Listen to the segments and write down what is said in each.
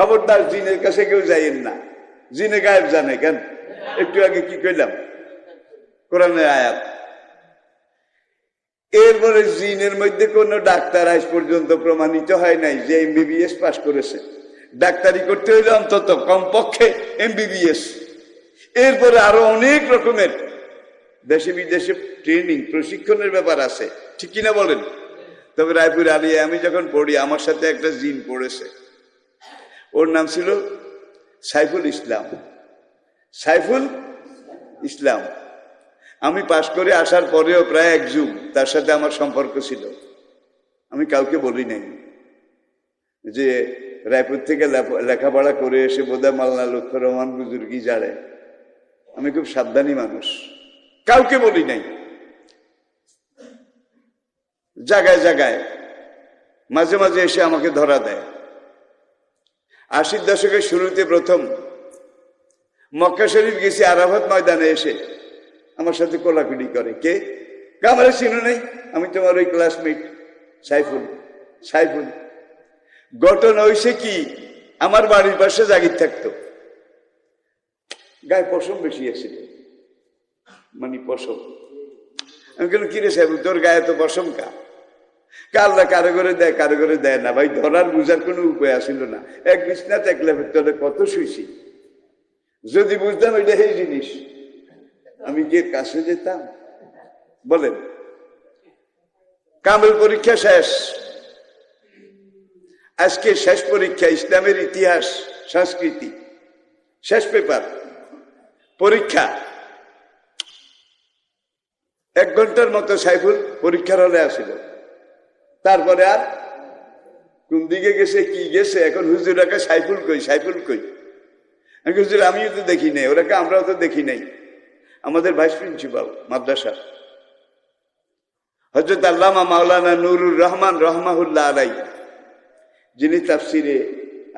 খবরদার জিনের কাছে কেউ যাইয়েন না। জিনে গায়েব জানে কেন? একটু আগে কি কইলাম? কোরআনের আয়াত। এরপরে জিনের মধ্যে কোন ডাক্তার আজ পর্যন্ত প্রমাণিত হয় নাই যে এমবিবিএস পাস করেছে। ডাক্তারি করতে হইলে অন্তত কমপক্ষে এমবিবিএস এরপরে আরও অনেক রকমের দেশে বিদেশে ট্রেনিং, প্রশিক্ষণের ব্যাপার আছে। ঠিক কিনা বলেন? তবে রায়পুর আলিয়া আমি যখন পড়ি, আমার সাথে একটা জিন পড়েছে। ওর নাম ছিল সাইফুল ইসলাম। সাইফুল ইসলাম। আমি পাশ করে আসার পরেও প্রায় এক যুগ তার সাথে আমার সম্পর্ক ছিল। আমি কাউকে বলি নাই। যে রায়পুর থেকে লেখাপড়া করে এসে বোধহয় মাল্লা লক্ষ্য রহমান বুজুর্গি জাড়ে আমি খুব সাবধানী মানুষ। কাউকে বলি নাই। জায়গায় জায়গায় মাঝে মাঝে এসে আমাকে ধরা দেয়। আশির দশকের শুরুতে প্রথম মক্কা শরীফ গেছি, আরাফাত ময়দানে এসে আমার সাথে কোলাকুলি করে। কে? কামারে চিনো নেই। আমি তোমার ওই ক্লাসমেট সাইফুল সাইফুল। ঘটনা হয়েছে কি? আমার বাড়ির পাশে জাগির থাকতো। গায়ে পশম বেশি আছিল মানে পশম। আমি কেন কিরে সাহেব তোর গায়ে তো পশম কা কাল্লা কারও করে দেয়, কারও করে দেয় না। ভাই, ধরার বুঝার কোনো উপায় আসিল না। এক বিছনাতে এক লেপের কত শুইছি। যদি বুঝতাম এটা এই জিনিস। আমি গিয়ে কাছে যেতাম। বলেন, কামেল পরীক্ষা শেষ। আজকে শেষ পরীক্ষা, ইসলামের ইতিহাস, সংস্কৃতি। শেষ পেপার। পরীক্ষা। এক ঘণ্টার মতো সাইফুল পরীক্ষার হলে আসিল। তারপরে আর কোন দিকে গেছে, কি গেছে? এখন হুজুরাকে সাইফুল কই সাইফুল কই? হুজুর, আমিও তো দেখি নাই, ওরাকে আমরাও তো দেখি নাই। আমাদের ভাইস প্রিন্সিপাল মাদ্রাসা হজরত আল্লামা মাওলানা নুরুর রহমান রহমাহুল্লাহ আলাই, যিনি তাফসিরে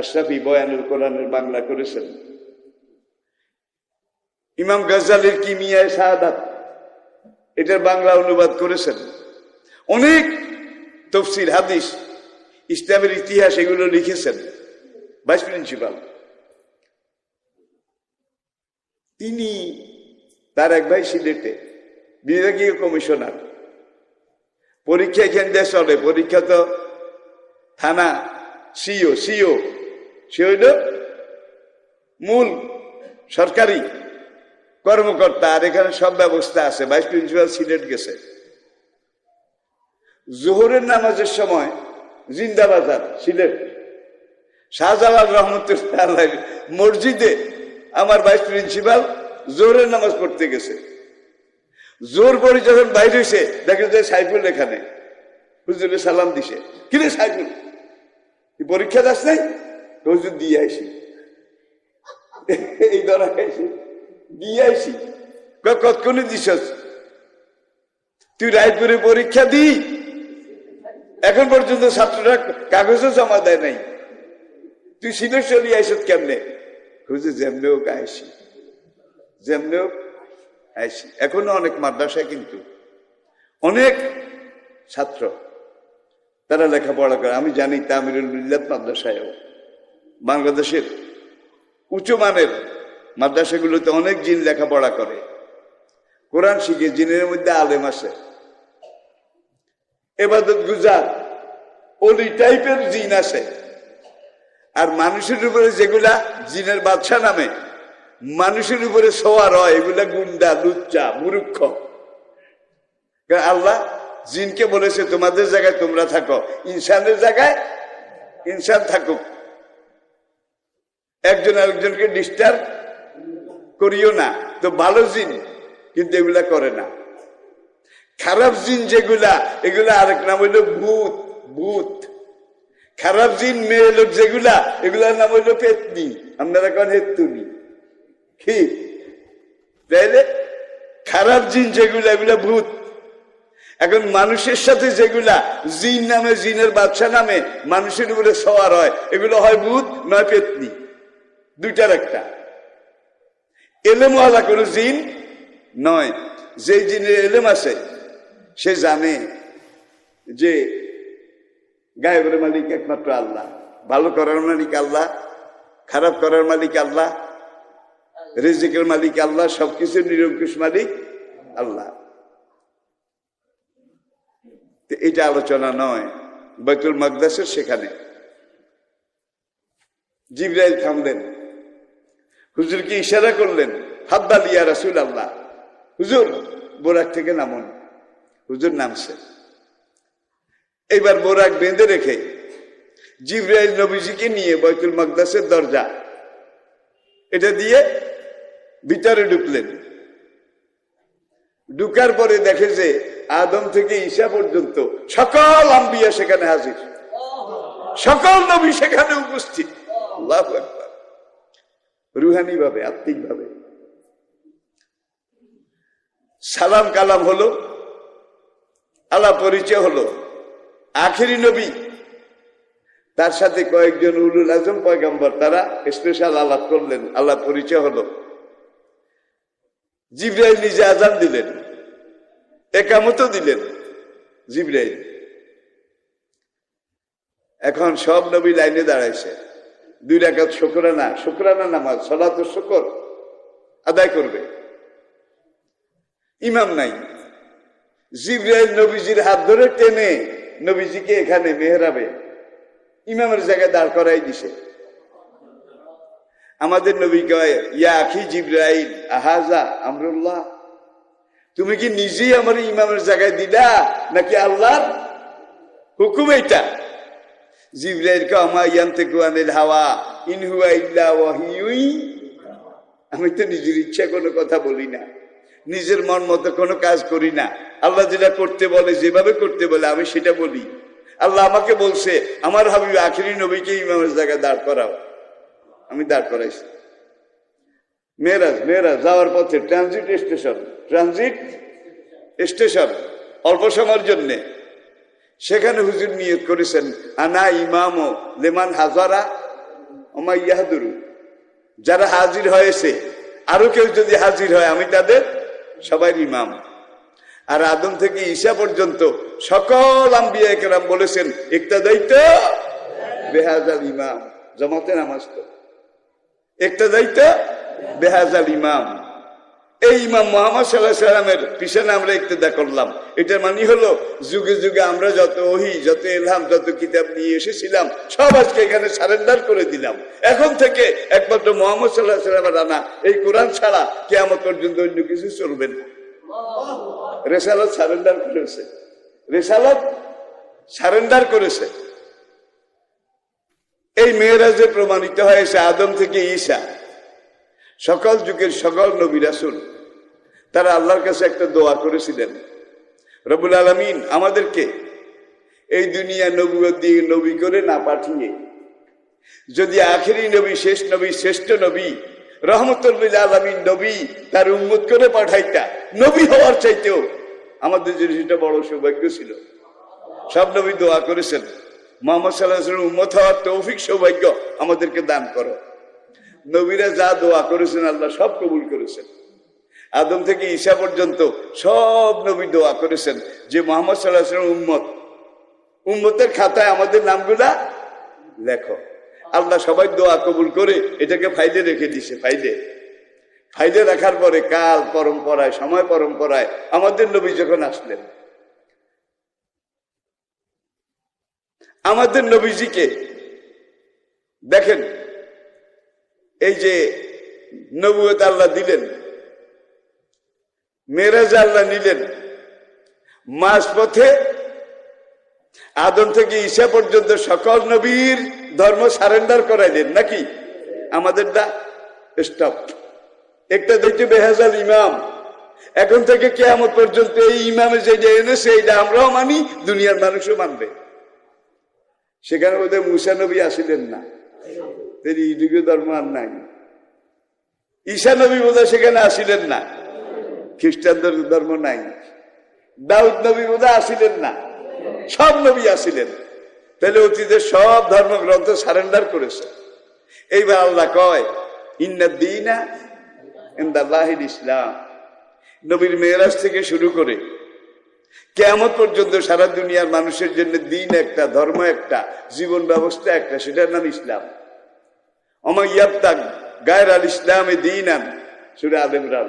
আশরাফি বয়ানুল কোরআনের বাংলা করেছেন। ইমাম গজালির কিমিয়ায় শাহাদাত, এটার বাংলা অনুবাদ করেছেন। অনেক তফসির হাদিস, ইসলামের ইতিহাস এগুলো লিখেছেন ভাইস প্রিন্সিপাল। তিনি তার এক ভাই সিলেটে বিভাগীয় কমিশনার। পরীক্ষা দিয়ে চলে? পরীক্ষা তো থানা সিও সিও। সে হইল মূল সরকারি কর্মকর্তা, আর এখানে সব ব্যবস্থা আছে। ভাইস প্রিন্সিপাল সিলেট গেছে। জোহরের নামাজের সময় জিন্দাবাজার, সিলেট। শাহজালাল রহমতুল্লাহ মসজিদে আমার ভাইস প্রিন্সিপাল জোহরের নামাজ পড়তে গেছে। জোর পরে যখন বাইরে হয়েছে দেখে যে সাইফুল এখানে। হুজুরে সালাম দিছে। কিরে সাইফুল? পরীক্ষা দাস নাই? হুজুর, দিয়ে আইসি। এই ধরা আইসি দিয়ে আইসি। কতক্ষণে দিছস? তুই রায়পুরে পরীক্ষা দি। এখন পর্যন্ত ছাত্ররা কাগজও জমা দেয় নাই। তুই সিলেট চলি আইসত কেমনে? হুজুর, যেমনে হোক আইসি। যেমনে হোক আইসি। এখনও অনেক মাদ্রাসায় কিন্তু অনেক ছাত্র তারা লেখাপড়া করে। আমি জানি তামিরুল মিল্লাত মাদ্রাসায়ও। বাংলাদেশের উঁচু মানের মাদ্রাসাগুলোতে অনেক জিন লেখাপড়া করে। কোরআন শিখে জিনের মধ্যে আলেম আছে। এবাদত গুজার ওলি টাইপের জিন আছে আর মানুষের উপরে যেগুলা জিনের বাদশা নামে, মানুষের উপরে সোয়ার হয়, এগুলা গুন্ডা, লুচ্চা মুরুক্ষ আল্লাহ জিনকে বলেছে, তোমাদের জায়গায় তোমরা থাকো। ইনসানের জায়গায় ইনসান থাকুক। একজন আরেকজনকে ডিস্টার্ব করিও না। তো ভালো জিন, কিন্তু এগুলা করে না। খারাপ জিন যেগুলা, এগুলা আরেক নাম হইল ভূত ভূত। খারাপ জিন, মেয়ে লোক যেগুলা, এগুলার নাম হইল পেতনি। আপনারা কেন হেতুনি? কি? তাইলে খারাপ জিন যেগুলা, এগুলা ভূত। এখন মানুষের সাথে যেগুলা, জিন নামে, জিনের বাচ্চা নামে মানুষের উপরে সওয়ার হয়, এগুলো হয় ভূত নয় পেতনি। দুইটার একটা। এলেমওয়ালা কোনো জিন নয়। যে জিনের এলেম আছে সে জানে যে গায়েবের মালিক একমাত্র আল্লাহ, ভালো করার মালিক আল্লাহ, খারাপ করার মালিক আল্লাহ, রিজিকের মালিক আল্লাহ, সবকিছুর নিরঙ্কুশ মালিক আল্লাহ। এটা আলোচনা নয়, বাইতুল মাকদাসের সেখানে। জিব্রাইল থামলেন। হুজুরকে ইশারা করলেন, হাব্বাল ইয়া রাসুল আল্লাহ হুজুর, বোরাক থেকে নামুন। হুজুর নামছে এইবার বোরাক বেঁধে রেখে জিব্রাইল নবীজিকে নিয়ে বাইতুল মাকদাসের দরজা, এটা দিয়ে ভিতরে ঢুকলেন। ঢুকার পরে দেখে যে আদম থেকে ঈশা পর্যন্ত সকল আম্বিয়া সেখানে হাজির। সকল নবী সেখানে উপস্থিত। রুহানি ভাবে আত্মিক ভাবে সালাম কালাম হলো আল্লাহ পরিচয় হলো। আখেরি নবী। তার সাথে কয়েকজন উলুল আজম পয়গম্বর, তারা স্পেশাল আলাপ করলেন, আল্লাহ পরিচয় হলো। জিব্রাইল নিজে আজান দিলেন একামতো দিলেন জিব্রাইল। এখন সব নবী লাইনে দাঁড়াইছে। দুই রাকাত শুক্রানা শুক্রানা নামাজ সলাত শুকর আদায় করবে। ইমাম নাই। জিব্রাইল নবীজির হাত ধরে টেনে নবীজিকে এখানে মেহরাবে। ইমামের জায়গায় দাঁড় করাই দিছে। আমাদের নবী কয়, ইয়া আখি জিব্রাইল, আহাজা আমরুল্লাহ, তুমি কি নিজেই আমার ইমামের জায়গায় দিলা নাকি আল্লাহর? হুকুম এইটা। জিব্রাইল কে আমা ইয়ান্তে কুয়ানিল হাওয়া, ইন হুয়া ইল্লা ওয়াহিয়ুই। আমি তো নিজের ইচ্ছা কোনো কথা বলি না। নিজের মন মতো কোনো কাজ করি না। আল্লাহ যেটা করতে বলে, যেভাবে করতে বলে, আমি সেটা বলি। আল্লাহ আমাকে বলছে, আমার হাবিব, আখিরি নবীকে ইমামের জায়গায় দাঁড় করাও। আমি দাঁড় করাইছি। মেয়েরাজ মেয়েরাজ, যাওয়ার পথে ট্রানজিট স্টেশন ট্রানজিট স্টেশন অল্প সময়ের জন্যে। সেখানে হুজুর নিয়ত করেছেন, আনা ইমাম ও লেমান হাজারা ওমা ইয়াহাদুরু যারা হাজির হয়েছে, আরও কেউ যদি হাজির হয়, আমি তাদের সবাই ইমাম। আর আদম থেকে ঈশা পর্যন্ত সকল আম্বিয়া একরাম বলেছেন একটা দায়িত্ব বেহাজাল ইমাম। জমাতে নামাজ তো একটা দায়িত্ব বেহাজাল ইমাম। এই ইমাম মোহাম্মদ সাল্লাহ সাল্লামের পিছনে আমরা ইক্তেদা করলাম। এটার মানে হলো, যুগে যুগে আমরা যত ওহি, যত এলহাম যত কিতাব নিয়ে এসেছিলাম, সব আজকে এখানে সারেন্ডার করে দিলাম। এখন থেকে একমাত্র মোহাম্মদ সাল্লাহ সাল্লামের রানা, এই কোরআন ছাড়া কেমন পর্যন্ত অন্য কিছু চলবে না। রেসালত সারেন্ডার করেছে। রেসালত সারেন্ডার করেছে। এই মেয়েরা যে প্রমাণিত হয়েছে আদম থেকে ঈশা সকল যুগের সকল নবী রাসুল, তারা আল্লাহর কাছে একটা দোয়া করেছিলেন। রবুল আলমিন আমাদেরকে এই দুনিয়া নবুয় দিয়ে নবী করে না পাঠিয়ে, যদি আখেরি নবী, শেষ নবী, শ্রেষ্ঠ নবী, রহমতুল্লিল আলমিন নবী তার উন্মত করে পাঠাইতা, নবী হওয়ার চাইতেও আমাদের জন্য সেটা বড় সৌভাগ্য ছিল। সব নবী দোয়া করেছেন। মোহাম্মদ সাল্লাহ উম্মত হওয়ার তৌফিক সৌভাগ্য আমাদেরকে দান করো। নবীরা যা দোয়া করেছেন, আল্লাহ সব কবুল করেছেন। আদম থেকে ঈশা পর্যন্ত সব নবী দোয়া করেছেন যে মোহাম্মদ সাল্লাহ উম্মত। উম্মতের খাতায় আমাদের নামগুলা লেখো। আল্লাহ সবাই দোয়া কবুল করে এটাকে ফাইলে রেখে দিছে, ফাইলে। ফাইলে রাখার পরে কাল পরম্পরায়, সময় পরম্পরায় আমাদের নবী যখন আসলেন, আমাদের নবীজিকে দেখেন এই যে নবুয়ত আল্লাহ দিলেন, মেরাজ আল্লাহ নিলেন মাস পথে আদম থেকে ঈশা পর্যন্ত সকল নবীর ধর্ম সারেন্ডার করাইলেন নাকি? আমাদের দা স্টপ একটা দেখছে বেহাজাল ইমাম। এখন থেকে কেয়ামত পর্যন্ত এই ইমামে যেটা এনেছে এইটা আমরাও মানি, দুনিয়ার মানুষও মানবে। সেখানে বোধহয় মুসা নবী আসিলেন না। ইডুকে ধর্ম আর নাই। ঈশা নবী বোধ সেখানে আসিলেন না। খ্রিস্টান ধর্ম নাই। দাউদ নবী বোধ আসিলেন না। সব নবী আসিলেন। তাহলে অতীতের সব ধর্মগ্রন্থ সারেন্ডার করেছে। এইবার আল্লাহ কয় ইন্দিনা ইন্দাল্লাহিল ইসলাম। নবীর মেয়েরাজ থেকে শুরু করে কেমন পর্যন্ত সারা দুনিয়ার মানুষের জন্য দিন একটা, ধর্ম একটা, জীবন ব্যবস্থা একটা, সেটার নাম ইসলাম। অমাইয়াব তাক গায়ের আল ইসলামে দিন সুরে আল ইমরান।